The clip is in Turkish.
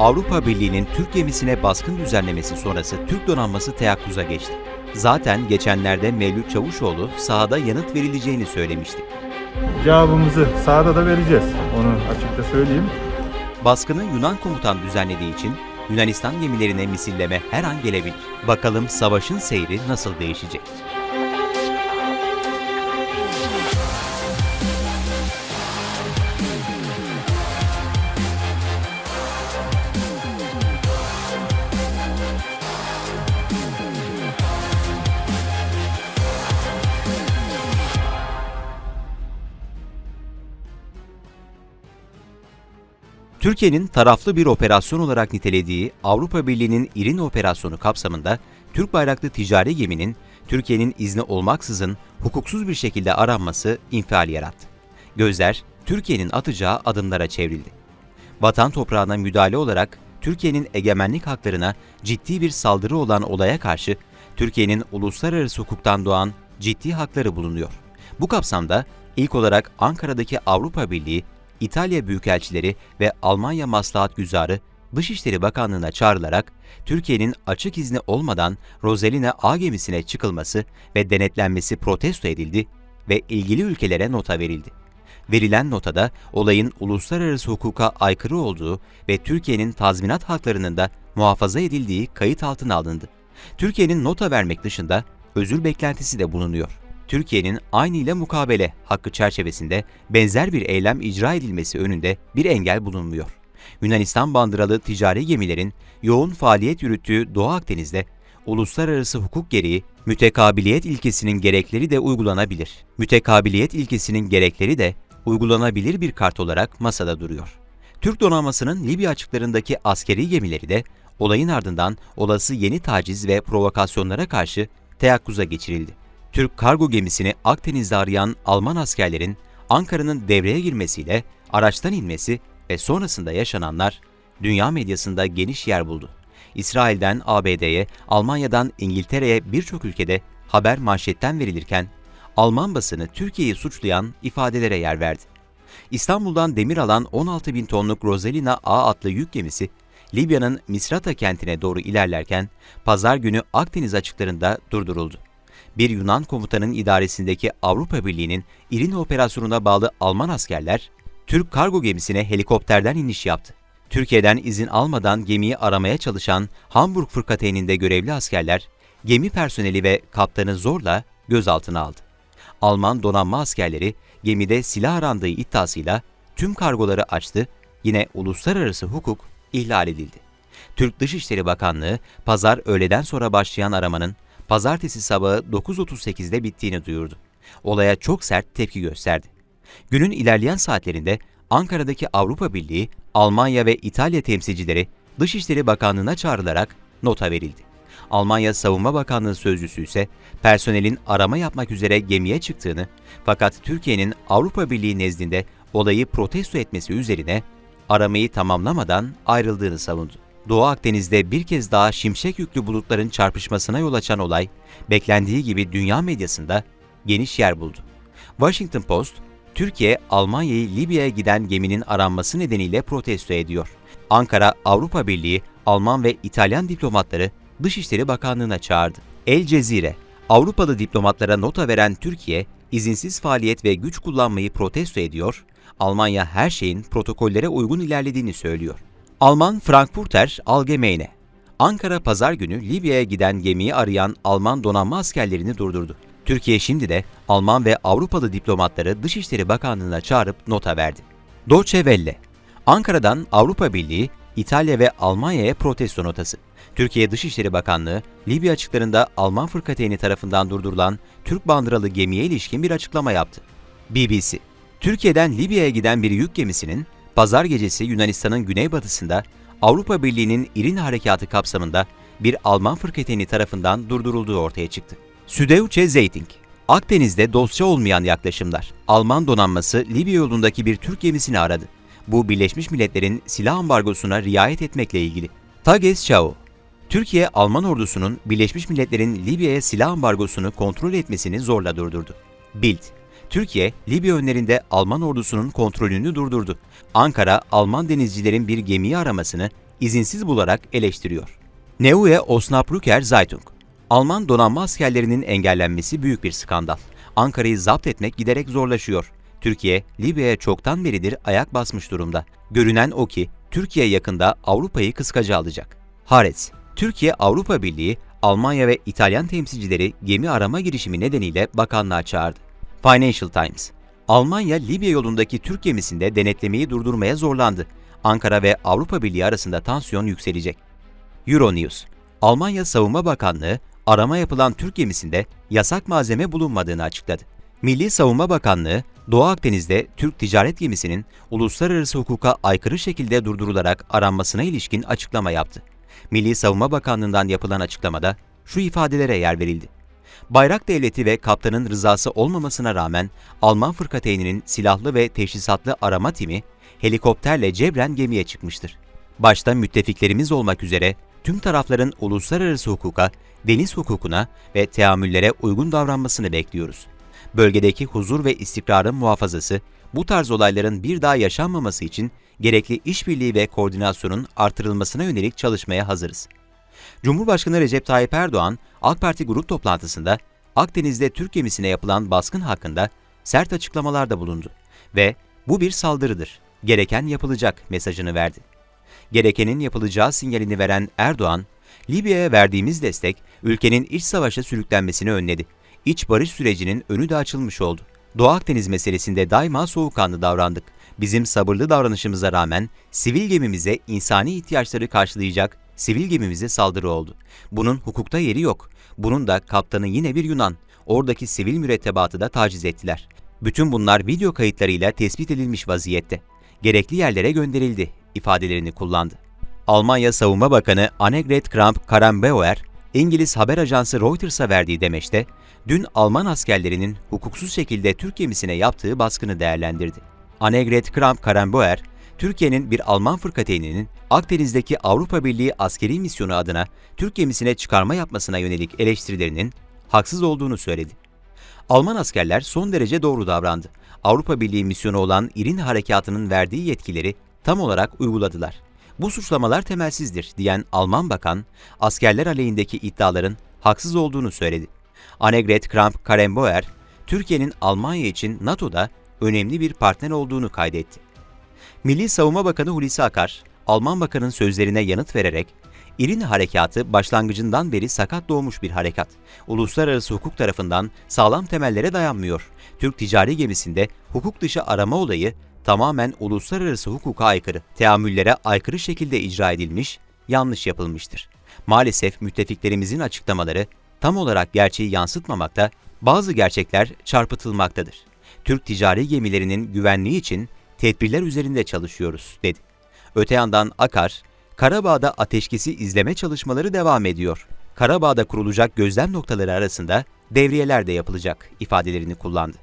Avrupa Birliği'nin Türk gemisine baskın düzenlemesi sonrası Türk donanması teyakkuza geçti. Zaten geçenlerde Mevlüt Çavuşoğlu sahada yanıt verileceğini söylemişti. Cevabımızı sahada da vereceğiz. Onu açıkça söyleyeyim. Baskını Yunan komutan düzenlediği için Yunanistan gemilerine misilleme her an gelebilir. Bakalım savaşın seyri nasıl değişecek? Türkiye'nin taraflı bir operasyon olarak nitelediği Avrupa Birliği'nin İrini operasyonu kapsamında Türk bayraklı ticari geminin Türkiye'nin izni olmaksızın hukuksuz bir şekilde aranması infial yarattı. Gözler Türkiye'nin atacağı adımlara çevrildi. Vatan toprağına müdahale olarak Türkiye'nin egemenlik haklarına ciddi bir saldırı olan olaya karşı Türkiye'nin uluslararası hukuktan doğan ciddi hakları bulunuyor. Bu kapsamda ilk olarak Ankara'daki Avrupa Birliği, İtalya Büyükelçileri ve Almanya Maslahat Güzarı Dışişleri Bakanlığı'na çağrılarak Türkiye'nin açık izni olmadan Rosaline A gemisine çıkılması ve denetlenmesi protesto edildi ve ilgili ülkelere nota verildi. Verilen notada olayın uluslararası hukuka aykırı olduğu ve Türkiye'nin tazminat haklarının da muhafaza edildiği kayıt altına alındı. Türkiye'nin nota vermek dışında özür beklentisi de bulunuyor. Türkiye'nin aynı ile mukabele hakkı çerçevesinde benzer bir eylem icra edilmesi önünde bir engel bulunmuyor. Yunanistan bandıralı ticari gemilerin yoğun faaliyet yürüttüğü Doğu Akdeniz'de uluslararası hukuk gereği mütekabiliyet ilkesinin gerekleri de uygulanabilir. Mütekabiliyet ilkesinin gerekleri de uygulanabilir bir kart olarak masada duruyor. Türk donanmasının Libya açıklarındaki askeri gemileri de olayın ardından olası yeni taciz ve provokasyonlara karşı teyakkuza geçirildi. Türk kargo gemisini Akdeniz'de arayan Alman askerlerin Ankara'nın devreye girmesiyle araçtan inmesi ve sonrasında yaşananlar dünya medyasında geniş yer buldu. İsrail'den ABD'ye, Almanya'dan İngiltere'ye birçok ülkede haber manşetten verilirken Alman basını Türkiye'yi suçlayan ifadelere yer verdi. İstanbul'dan demir alan 16 bin tonluk Rosalina A adlı yük gemisi Libya'nın Misrata kentine doğru ilerlerken pazar günü Akdeniz açıklarında durduruldu. Bir Yunan komutanın idaresindeki Avrupa Birliği'nin İrini operasyonuna bağlı Alman askerler Türk kargo gemisine helikopterden iniş yaptı. Türkiye'den izin almadan gemiyi aramaya çalışan Hamburg fırkateyninde görevli askerler gemi personeli ve kaptanı zorla gözaltına aldı. Alman donanma askerleri gemide silah arandığı iddiasıyla tüm kargoları açtı, yine uluslararası hukuk ihlal edildi. Türk Dışişleri Bakanlığı pazar öğleden sonra başlayan aramanın pazartesi sabahı 9.38'de bittiğini duyurdu. Olaya çok sert tepki gösterdi. Günün ilerleyen saatlerinde Ankara'daki Avrupa Birliği, Almanya ve İtalya temsilcileri Dışişleri Bakanlığı'na çağrılarak nota verildi. Almanya Savunma Bakanlığı sözcüsü ise personelin arama yapmak üzere gemiye çıktığını fakat Türkiye'nin Avrupa Birliği nezdinde olayı protesto etmesi üzerine aramayı tamamlamadan ayrıldığını savundu. Doğu Akdeniz'de bir kez daha şimşek yüklü bulutların çarpışmasına yol açan olay, beklendiği gibi dünya medyasında geniş yer buldu. Washington Post, Türkiye, Almanya'yı Libya'ya giden geminin aranması nedeniyle protesto ediyor. Ankara, Avrupa Birliği, Alman ve İtalyan diplomatları Dışişleri Bakanlığı'na çağırdı. El Cezire, Avrupalı diplomatlara nota veren Türkiye, izinsiz faaliyet ve güç kullanmayı protesto ediyor, Almanya her şeyin protokollere uygun ilerlediğini söylüyor. Alman Frankfurter Allgemeine, Ankara pazar günü Libya'ya giden gemiyi arayan Alman donanma askerlerini durdurdu. Türkiye şimdi de Alman ve Avrupalı diplomatları Dışişleri Bakanlığı'na çağırıp nota verdi. Deutsche Welle, Ankara'dan Avrupa Birliği, İtalya ve Almanya'ya protesto notası. Türkiye Dışişleri Bakanlığı, Libya açıklarında Alman fırkateyni tarafından durdurulan Türk bandıralı gemiye ilişkin bir açıklama yaptı. BBC, Türkiye'den Libya'ya giden bir yük gemisinin pazar gecesi Yunanistan'ın güneybatısında Avrupa Birliği'nin İrin harekatı kapsamında bir Alman fırkateyni tarafından durdurulduğu ortaya çıktı. Südeuce Zeitung Akdeniz'de dostça olmayan yaklaşımlar. Alman donanması Libya yolundaki bir Türk gemisini aradı. Bu Birleşmiş Milletler'in silah ambargosuna riayet etmekle ilgili. Tages Chao Türkiye, Alman ordusunun Birleşmiş Milletler'in Libya'ya silah ambargosunu kontrol etmesini zorla durdurdu. Bild Türkiye, Libya önlerinde Alman ordusunun kontrolünü durdurdu. Ankara, Alman denizcilerin bir gemiyi aramasını izinsiz bularak eleştiriyor. Neue Osnabrücker Zeitung Alman donanma askerlerinin engellenmesi büyük bir skandal. Ankara'yı zapt etmek giderek zorlaşıyor. Türkiye, Libya'ya çoktan beridir ayak basmış durumda. Görünen o ki Türkiye yakında Avrupa'yı kıskaca alacak. Haaretz, Türkiye Avrupa Birliği, Almanya ve İtalyan temsilcileri gemi arama girişimi nedeniyle bakanlığa çağırdı. Financial Times, Almanya Libya yolundaki Türk gemisinde denetlemeyi durdurmaya zorlandı. Ankara ve Avrupa Birliği arasında tansiyon yükselecek. Euronews, Almanya Savunma Bakanlığı arama yapılan Türk gemisinde yasak malzeme bulunmadığını açıkladı. Milli Savunma Bakanlığı, Doğu Akdeniz'de Türk ticaret gemisinin uluslararası hukuka aykırı şekilde durdurularak aranmasına ilişkin açıklama yaptı. Milli Savunma Bakanlığı'ndan yapılan açıklamada şu ifadelere yer verildi. Bayrak devleti ve kaptanın rızası olmamasına rağmen Alman fırkateyninin silahlı ve teşhisatlı arama timi helikopterle cebren gemiye çıkmıştır. Başta müttefiklerimiz olmak üzere tüm tarafların uluslararası hukuka, deniz hukukuna ve teamüllere uygun davranmasını bekliyoruz. Bölgedeki huzur ve istikrarın muhafazası, bu tarz olayların bir daha yaşanmaması için gerekli işbirliği ve koordinasyonun artırılmasına yönelik çalışmaya hazırız. Cumhurbaşkanı Recep Tayyip Erdoğan, AK Parti grup toplantısında Akdeniz'de Türk gemisine yapılan baskın hakkında sert açıklamalarda bulundu ve bu bir saldırıdır, gereken yapılacak mesajını verdi. Gerekenin yapılacağı sinyalini veren Erdoğan, Libya'ya verdiğimiz destek ülkenin iç savaşa sürüklenmesini önledi. İç barış sürecinin önü de açılmış oldu. Doğu Akdeniz meselesinde daima soğukkanlı davrandık. Bizim sabırlı davranışımıza rağmen sivil gemimize insani ihtiyaçları karşılayacak sivil gemimize saldırı oldu. Bunun hukukta yeri yok. Bunun da kaptanı yine bir Yunan. Oradaki sivil mürettebatı da taciz ettiler. Bütün bunlar video kayıtlarıyla tespit edilmiş vaziyette. Gerekli yerlere gönderildi ifadelerini kullandı. Almanya Savunma Bakanı Annegret Kramp-Karrenbauer, İngiliz haber ajansı Reuters'a verdiği demeçte, dün Alman askerlerinin hukuksuz şekilde Türk gemisine yaptığı baskını değerlendirdi. Annegret Kramp-Karrenbauer, Türkiye'nin bir Alman fırkateyninin Akdeniz'deki Avrupa Birliği askeri misyonu adına Türk gemisine çıkarma yapmasına yönelik eleştirilerinin haksız olduğunu söyledi. Alman askerler son derece doğru davrandı. Avrupa Birliği misyonu olan İrin Harekatı'nın verdiği yetkileri tam olarak uyguladılar. Bu suçlamalar temelsizdir diyen Alman bakan, askerler aleyhindeki iddiaların haksız olduğunu söyledi. Annegret Kramp-Karrenbauer, Türkiye'nin Almanya için NATO'da önemli bir partner olduğunu kaydetti. Milli Savunma Bakanı Hulusi Akar, Alman Bakanın sözlerine yanıt vererek, İrini harekatı başlangıcından beri sakat doğmuş bir harekat. Uluslararası hukuk tarafından sağlam temellere dayanmıyor. Türk ticari gemisinde hukuk dışı arama olayı tamamen uluslararası hukuka aykırı, teamüllere aykırı şekilde icra edilmiş, yanlış yapılmıştır. Maalesef müttefiklerimizin açıklamaları tam olarak gerçeği yansıtmamakta, bazı gerçekler çarpıtılmaktadır. Türk ticari gemilerinin güvenliği için tedbirler üzerinde çalışıyoruz, dedi. Öte yandan Akar, Karabağ'da ateşkesi izleme çalışmaları devam ediyor. Karabağ'da kurulacak gözlem noktaları arasında devriyeler de yapılacak ifadelerini kullandı.